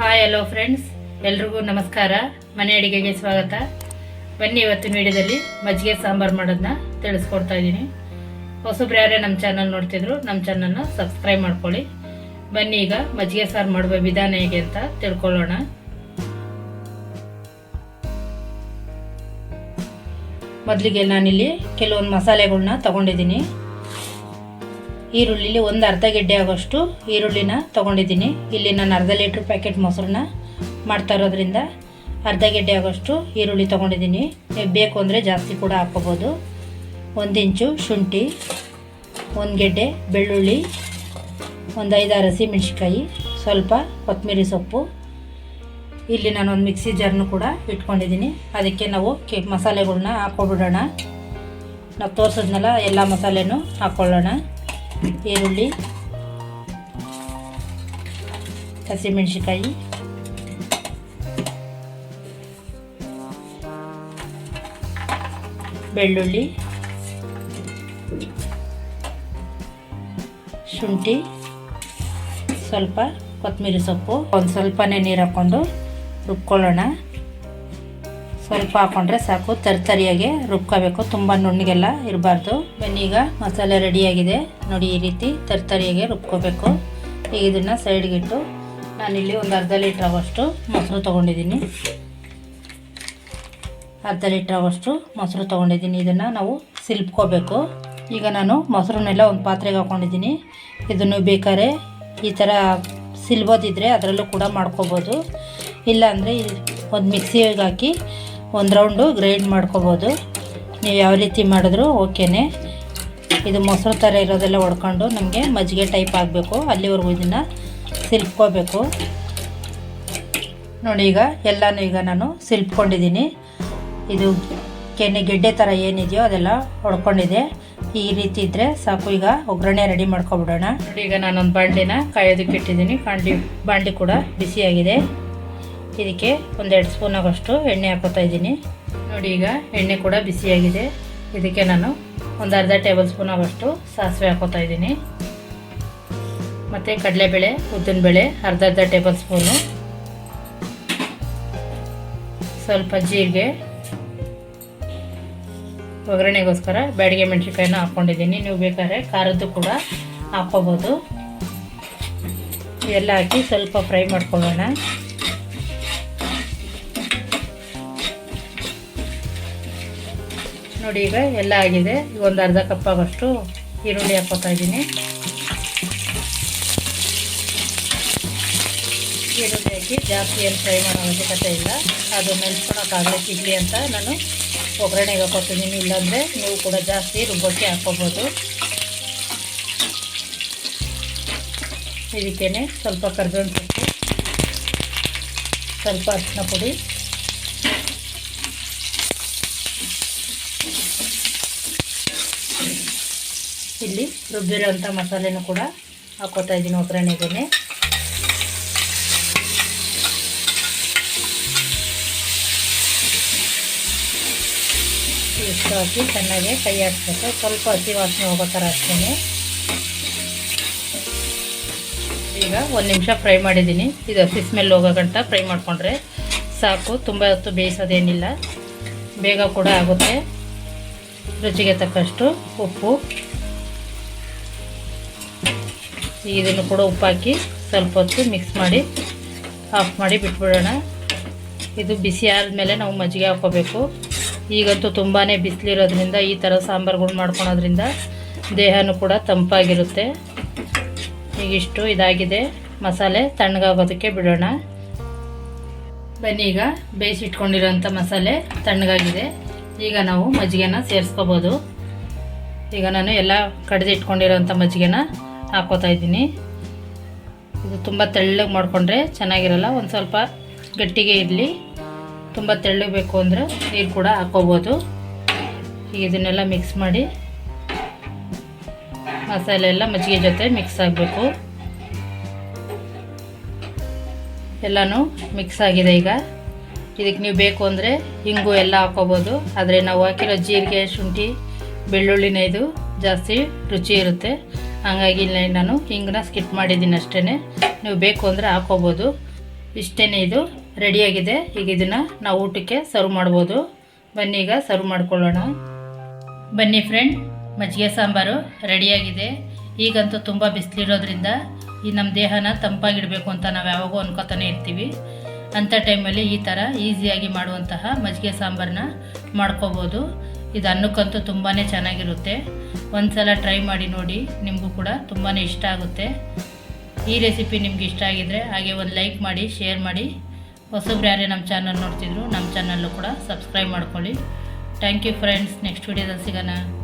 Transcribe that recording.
Hi hello friends ಎಲ್ರಿಗೂ ನಮಸ್ಕಾರ. ಮನೆ ಅಡಿಗೆಗೆ ಸ್ವಾಗತ. ಬನ್ನಿ ಇವತ್ತಿನ ವಿಡಿಯೋದಲ್ಲಿ ಮಜ್ಜಿಗೆ ಸಾಂಬಾರು ಮಾಡೋದನ್ನ ತಿಳಿಸ್ಕೊಡ್ತಾ ಇದ್ದೀನಿ. ಹೊಸಬ್ರು ಯಾರೇ ನಮ್ಮ ಚಾನಲ್ ನೋಡ್ತಿದ್ರು, ನಮ್ಮ ಚಾನಲ್ನ ಸಬ್ಸ್ಕ್ರೈಬ್ ಮಾಡ್ಕೊಳ್ಳಿ. ಬನ್ನಿ ಈಗ ಮಜ್ಜಿಗೆ ಸಾರು ಮಾಡುವ ವಿಧಾನ ಹೇಗೆ ಅಂತ ತಿಳ್ಕೊಳ್ಳೋಣ. ಮೊದಲಿಗೆ ನಾನಿಲ್ಲಿ ಕೆಲವೊಂದು ಮಸಾಲೆಗಳನ್ನ ತಗೊಂಡಿದ್ದೀನಿ. ಈರುಳ್ಳಿಲಿ ಒಂದು ಅರ್ಧ ಗೆಡ್ಡೆ ಆಗೋಷ್ಟು ಈರುಳ್ಳಿನ ತೊಗೊಂಡಿದ್ದೀನಿ. ಇಲ್ಲಿ ನಾನು ಅರ್ಧ ಲೀಟ್ರ್ ಪ್ಯಾಕೆಟ್ ಮೊಸರನ್ನ ಮಾಡ್ತಾ ಇರೋದ್ರಿಂದ ಅರ್ಧ ಗೆಡ್ಡೆ ಆಗೋಷ್ಟು ಈರುಳ್ಳಿ ತೊಗೊಂಡಿದ್ದೀನಿ. ಬೇಕು ಅಂದರೆ ಜಾಸ್ತಿ ಕೂಡ ಹಾಕ್ಕೋಬೋದು. ಒಂದು ಇಂಚು ಶುಂಠಿ, ಒಂದು ಗೆಡ್ಡೆ ಬೆಳ್ಳುಳ್ಳಿ, ಒಂದು ಐದಾರು ಹಸಿ ಮೆಣಸಿನ್ಕಾಯಿ, ಸ್ವಲ್ಪ ಕೊತ್ತಂಬರಿ ಸೊಪ್ಪು. ಇಲ್ಲಿ ನಾನು ಒಂದು ಮಿಕ್ಸಿ ಜಾರ್ನು ಕೂಡ ಇಟ್ಕೊಂಡಿದ್ದೀನಿ. ಅದಕ್ಕೆ ನಾವು ಕೆ ಮಸಾಲೆಗಳನ್ನ ಹಾಕ್ಕೊಬಿಡೋಣ. ನಾವು ತೋರಿಸಿದ್ನಲ್ಲ, ಎಲ್ಲ ಮಸಾಲೆನೂ ಹಾಕ್ಕೊಳ್ಳೋಣ. ಈರುಳ್ಳಿ ಹಸಿಮೆಣಸಿಕಾಯಿ ಬೆಳ್ಳುಳ್ಳಿ ಶುಂಠಿ ಸ್ವಲ್ಪ ಕೊತ್ತಂಬರಿ ಸೊಪ್ಪು. ಒಂದು ಸ್ವಲ್ಪನೇ ನೀರು ಹಾಕ್ಕೊಂಡು ರುಬ್ಕೊಳ್ಳೋಣ. ಸ್ವಲ್ಪ ಹಾಕೊಂಡ್ರೆ ಸಾಕು. ತರ್ತರಿಯಾಗಿ ರುಬ್ಕೋಬೇಕು. ತುಂಬ ನುಣ್ಣಗೆಲ್ಲ ಇರಬಾರ್ದು. ಬನ್ನೀಗ ಮಸಾಲೆ ರೆಡಿಯಾಗಿದೆ ನೋಡಿ ಈ ರೀತಿ ತರ್ತರಿಯಾಗಿ ರುಬ್ಕೋಬೇಕು. ಈಗ ಇದನ್ನು ಸೈಡ್ಗಿಟ್ಟು ನಾನಿಲ್ಲಿ ಒಂದು ಅರ್ಧ ಲೀಟ್ರ್ ಆಗೋಷ್ಟು ಮೊಸರು ತೊಗೊಂಡಿದ್ದೀನಿ. ಅರ್ಧ ಲೀಟ್ರ್ ಆಗೋಷ್ಟು ಮೊಸರು ತೊಗೊಂಡಿದ್ದೀನಿ. ಇದನ್ನು ನಾವು ಸಿಲ್ಪ್ಕೋಬೇಕು. ಈಗ ನಾನು ಮೊಸರನ್ನೆಲ್ಲ ಒಂದು ಪಾತ್ರೆಗೆ ಹಾಕ್ಕೊಂಡಿದ್ದೀನಿ ಇದನ್ನು ಬೇಕಾದ್ರೆ ಈ ಥರ ಸಿಲ್ಬೋದಿದ್ರೆ ಅದರಲ್ಲೂ ಕೂಡ ಮಾಡ್ಕೋಬೋದು. ಇಲ್ಲಾಂದರೆ ಒಂದು ಮಿಕ್ಸಿಗೆ ಹಾಕಿ ಒಂದು ರೌಂಡು ಗ್ರೈಂಡ್ ಮಾಡ್ಕೋಬೋದು. ನೀವು ಯಾವ ರೀತಿ ಮಾಡಿದ್ರು ಓಕೆನೇ. ಇದು ಮೊಸರು ಥರ ಇರೋದೆಲ್ಲ ಹೊಡ್ಕೊಂಡು ನಮಗೆ ಮಜ್ಜಿಗೆ ಟೈಪ್ ಆಗಬೇಕು. ಅಲ್ಲಿವರೆಗೂ ಇದನ್ನು ಸಿಲ್ಪ್ಕೋಬೇಕು. ನೋಡಿ ಈಗ ಎಲ್ಲನೂ ಈಗ ನಾನು ಸಿಲ್ಪ್ಕೊಂಡಿದ್ದೀನಿ. ಇದು ಕೆನೆ ಗೆಡ್ಡೆ ಥರ ಏನಿದೆಯೋ ಅದೆಲ್ಲ ಹೊಡ್ಕೊಂಡಿದೆ ಈ ರೀತಿ ಇದ್ದರೆ ಸಾಕು. ಈಗ ಒಗ್ಗರಣೆ ರೆಡಿ ಮಾಡ್ಕೊಬಿಡೋಣ. ಈಗ ನಾನೊಂದು ಬಾಂಡಿನ ಕಾಯೋದಕ್ಕೆ ಇಟ್ಟಿದ್ದೀನಿ. ಬಾಂಡಿ ಬಾಂಡಿ ಕೂಡ ಬಿಸಿಯಾಗಿದೆ. ಇದಕ್ಕೆ ಒಂದೆರಡು ಸ್ಪೂನ್ ಆಗೋಷ್ಟು ಎಣ್ಣೆ ಹಾಕೋತಾ ಇದ್ದೀನಿ. ನೋಡಿ ಈಗ ಎಣ್ಣೆ ಕೂಡ ಬಿಸಿಯಾಗಿದೆ. ಇದಕ್ಕೆ ನಾನು ಒಂದು ಅರ್ಧ ಟೇಬಲ್ ಸ್ಪೂನ್ ಆಗೋಷ್ಟು ಸಾಸಿವೆ ಹಾಕೋತಾ ಇದ್ದೀನಿ. ಮತ್ತು ಕಡಲೆಬೇಳೆ, ಉದ್ದಿನಬೇಳೆ, ಅರ್ಧ ಅರ್ಧ ಟೇಬಲ್ ಸ್ಪೂನು. ಸ್ವಲ್ಪ ಜೀರಿಗೆ. ಒಗ್ಗರಣೆಗೋಸ್ಕರ ಬ್ಯಾಡಿಗೆ ಮೆಣಸಿನ್ಕಾಯಿನ ಹಾಕ್ಕೊಂಡಿದ್ದೀನಿ ನೀವು ಬೇಕಾದ್ರೆ ಖಾರದ್ದು ಕೂಡ ಹಾಕ್ಕೋಬೋದು. ಎಲ್ಲ ಹಾಕಿ ಸ್ವಲ್ಪ ಫ್ರೈ ಮಾಡ್ಕೊಳ್ಳೋಣ. ನೋಡಿ ಈಗ ಎಲ್ಲ ಆಗಿದೆ. ಒಂದು ಅರ್ಧ ಕಪ್ ಆಗೋಷ್ಟು ಈರುಳ್ಳಿ ಹಾಕ್ಕೋತಾ ಇದ್ದೀನಿ. ಈರುಳ್ಳಿ ಹಾಕಿ ಜಾಸ್ತಿ ಏನು ಫ್ರೈ ಮಾಡೋ ಅವಶ್ಯಕತೆ ಇಲ್ಲ. ಅದು ನೆನ್ಸ್ಕೊಳಕ್ಕಾಗಲಿ ಸಿಗಲಿ ಅಂತ ನಾನು ಒಗ್ಗರಣೆಗೆ ಹಾಕೋತಿದ್ದೀನಿ ಇಲ್ಲಾಂದರೆ ನೀವು ಕೂಡ ಜಾಸ್ತಿ ರುಬ್ಬಕ್ಕೆ ಹಾಕ್ಕೋಬೋದು. ಇದಕ್ಕೇ ಸ್ವಲ್ಪ ಕರ್ಬೇವಿನ ಸೊಪ್ಪು, ಸ್ವಲ್ಪ ಅರಿಶಿನ ಪುಡಿ ಇಲ್ಲಿ ರುಬ್ಬಿರೋಂಥ ಮಸಾಲೆನೂ ಕೂಡ ಹಾಕೋತಾ ಇದ್ದೀನಿ ಒಗ್ಗರಣೆಗೆ ಇಷ್ಟು ಹಾಕಿ ಚೆನ್ನಾಗಿ ಕೈ ಹಾಕ್ಬೇಕು ಸ್ವಲ್ಪ ಹಸಿ ವಾಸನೆ ಹೋಗೋ ಥರ ಹಾಕ್ತೀನಿ ಈಗ ಒಂದು ನಿಮಿಷ ಫ್ರೈ ಮಾಡಿದ್ದೀನಿ. ಇದು ಹಸಿ ಸ್ಮೆಲ್ ಹೋಗೋ ಫ್ರೈ ಮಾಡಿಕೊಂಡ್ರೆ ಸಾಕು. ತುಂಬ ಹೊತ್ತು ಬೇಯಿಸೋದೇನಿಲ್ಲ. ಬೇಗ ಕೂಡ ಆಗುತ್ತೆ. ರುಚಿಗೆ ತಕ್ಕಷ್ಟು ಉಪ್ಪು. ಇದನ್ನು ಕೂಡ ಉಪ್ಪಾಕಿ ಸ್ವಲ್ಪ ಹೊತ್ತು ಮಿಕ್ಸ್ ಮಾಡಿ ಆಫ್ ಮಾಡಿ ಬಿಟ್ಬಿಡೋಣ. ಇದು ಬಿಸಿ ಆದಮೇಲೆ ನಾವು ಮಜ್ಜಿಗೆ ಹಾಕೋಬೇಕು ಈಗಂತೂ ತುಂಬಾ ಬಿಸಿಲಿರೋದ್ರಿಂದ, ಈ ಥರ ಸಾಂಬಾರುಗಳು ಮಾಡ್ಕೊಳೋದ್ರಿಂದ ದೇಹನೂ ಕೂಡ ತಂಪಾಗಿರುತ್ತೆ. ಈಗಿಷ್ಟು ಇದಾಗಿದೆ. ಮಸಾಲೆ ತಣ್ಣಗಾಗೋದಕ್ಕೆ ಬಿಡೋಣ. ಬನ್ನಿ, ಈಗ ಬೇಯಿಸಿಟ್ಕೊಂಡಿರೋಂಥ ಮಸಾಲೆ ತಣ್ಣಗಾಗಿದೆ. ಈಗ ನಾವು ಮಜ್ಜಿಗೆನ ಸೇರಿಸ್ಕೋಬೋದು. ಈಗ ನಾನು ಎಲ್ಲ ಕಡ್ದಿಟ್ಕೊಂಡಿರೋಂಥ ಮಜ್ಜಿಗೆನ ಹಾಕೋತಾ ಇದ್ದೀನಿ. ಇದು ತುಂಬ ತೆಳ್ಳಗೆ ಮಾಡಿಕೊಂಡ್ರೆ ಚೆನ್ನಾಗಿರಲ್ಲ. ಒಂದು ಸ್ವಲ್ಪ ಗಟ್ಟಿಗೆ ಇರಲಿ. ತುಂಬ ತೆಳ್ಳಗೆ ಬೇಕು ಅಂದರೆ ನೀರು ಕೂಡ ಹಾಕೋಬೋದು. ಇದನ್ನೆಲ್ಲ ಮಿಕ್ಸ್ ಮಾಡಿ ಮಸಾಲೆ ಎಲ್ಲ ಮಜ್ಜಿಗೆ ಜೊತೆ ಮಿಕ್ಸ್ ಆಗಬೇಕು. ಎಲ್ಲನೂ ಮಿಕ್ಸ್ ಆಗಿದೆ ಈಗ. ಇದಕ್ಕೆ ನೀವು ಬೇಕು ಅಂದರೆ ಹಿಂಗು ಎಲ್ಲ ಹಾಕೋಬೋದು. ಆದರೆ ನಾವು ಹಾಕಿರೋ ಜೀರಿಗೆ, ಶುಂಠಿ, ಬೆಳ್ಳುಳ್ಳಿನ ಇದು ಜಾಸ್ತಿ ರುಚಿ ಇರುತ್ತೆ. ಹಾಗಾಗಿ ಇಲ್ಲಿ ನಾನು ಹಿಂಗನ್ನ ಸ್ಕಿಪ್ ಮಾಡಿದ್ದೀನಿ ಅಷ್ಟೇ ನೀವು ಬೇಕು ಅಂದರೆ ಹಾಕೋಬೋದು. ಇಷ್ಟೇ ಇದು. ರೆಡಿಯಾಗಿದೆ ಈಗ ಇದನ್ನು ನಾವು ಊಟಕ್ಕೆ ಸರ್ವ್ ಮಾಡ್ಬೋದು. ಬನ್ನಿ ಈಗ ಸರ್ವ್ ಮಾಡ್ಕೊಳ್ಳೋಣ. ಬನ್ನಿ ಫ್ರೆಂಡ್ ಮಜ್ಜಿಗೆ ಸಾಂಬಾರು ರೆಡಿಯಾಗಿದೆ ಈಗಂತೂ ತುಂಬ ಬಿಸಿಲಿರೋದ್ರಿಂದ ಈ ನಮ್ಮ ದೇಹನ ತಂಪಾಗಿಡಬೇಕು ಅಂತ ನಾವು ಯಾವಾಗೂ ಅನ್ಕೋತಾನೆ ಇರ್ತೀವಿ. ಅಂಥ ಟೈಮಲ್ಲಿ ಈ ಥರ ಈಸಿಯಾಗಿ ಮಾಡುವಂತಹ ಮಜ್ಜಿಗೆ ಸಾಂಬಾರನ್ನ ಮಾಡ್ಕೋಬೋದು. ಇದು ಅನ್ನಕ್ಕಂತೂ ತುಂಬಾ ಚೆನ್ನಾಗಿರುತ್ತೆ. ಒಂದು ಸಲ ಟ್ರೈ ಮಾಡಿ ನೋಡಿ, ನಿಮಗೂ ಕೂಡ ತುಂಬಾ ಇಷ್ಟ ಆಗುತ್ತೆ. ಈ ರೆಸಿಪಿ ನಿಮ್ಗೆ ಇಷ್ಟ ಆಗಿದ್ರೆ ಹಾಗೆ ಒಂದು ಲೈಕ್ ಮಾಡಿ, ಶೇರ್ ಮಾಡಿ. ಹೊಸಬ್ರು ಯಾರೇ ನಮ್ಮ ಚಾನಲ್ ನೋಡ್ತಿದ್ರು, ನಮ್ಮ ಚಾನಲ್ಲೂ ಕೂಡ ಸಬ್ಸ್ಕ್ರೈಬ್ ಮಾಡ್ಕೊಳ್ಳಿ. ಥ್ಯಾಂಕ್ ಯು ಫ್ರೆಂಡ್ಸ್, ನೆಕ್ಸ್ಟ್ ವೀಡಿಯೋದಲ್ಲಿ ಸಿಗೋಣ.